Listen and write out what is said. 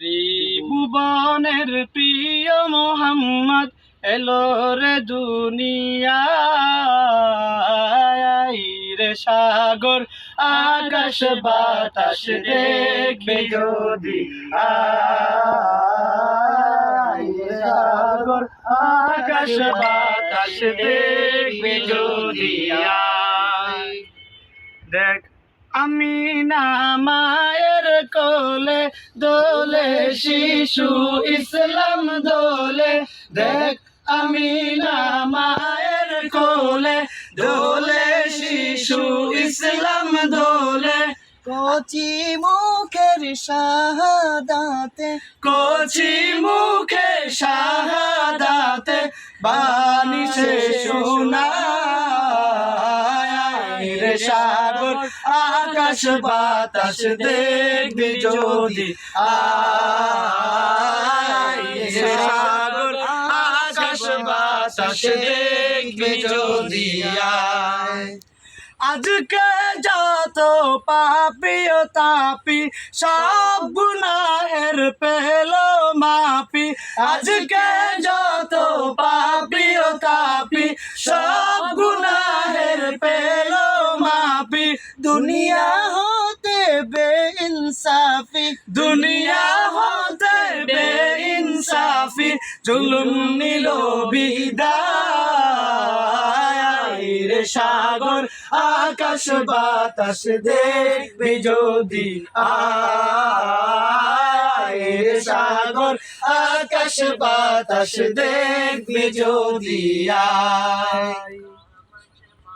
ত্রিভুবনের প্রিয় মোহাম্মদ এলো রে দুনিয়া রে সাগর, আকাশ, বাতাস দেখবে যদি। সাগর, আকাশ, বাতাস দেখবে যদি। দেখ আমি না মায়ের কোলে দোলে শিশু ইসলাম দোলে। দেখ আমি না মায়ের কোলে দোলে শিশু ইসলাম দোলে। কচি মুখের শাহাদাতে কচি মুখে শাহাদাতে বাণী সে শোনায় রে সাগর, আকাশ বাতাস দেখবি যদি। সাগর, আকাশ বাতাস দেখবি যদি। আজকে যত পাপি ও তাপি, সব গুনাহের পেল মাপি। আজকে দুনিয়া হতে বে ইনসাফি দুনিয়া হতে বে ইনসাফি জুলুম নিল বিদায় সাগর, আকাশ বাতাস দেখবে যদি আয় সাগর, আকাশ বাতাস দেখবে যদি আয়।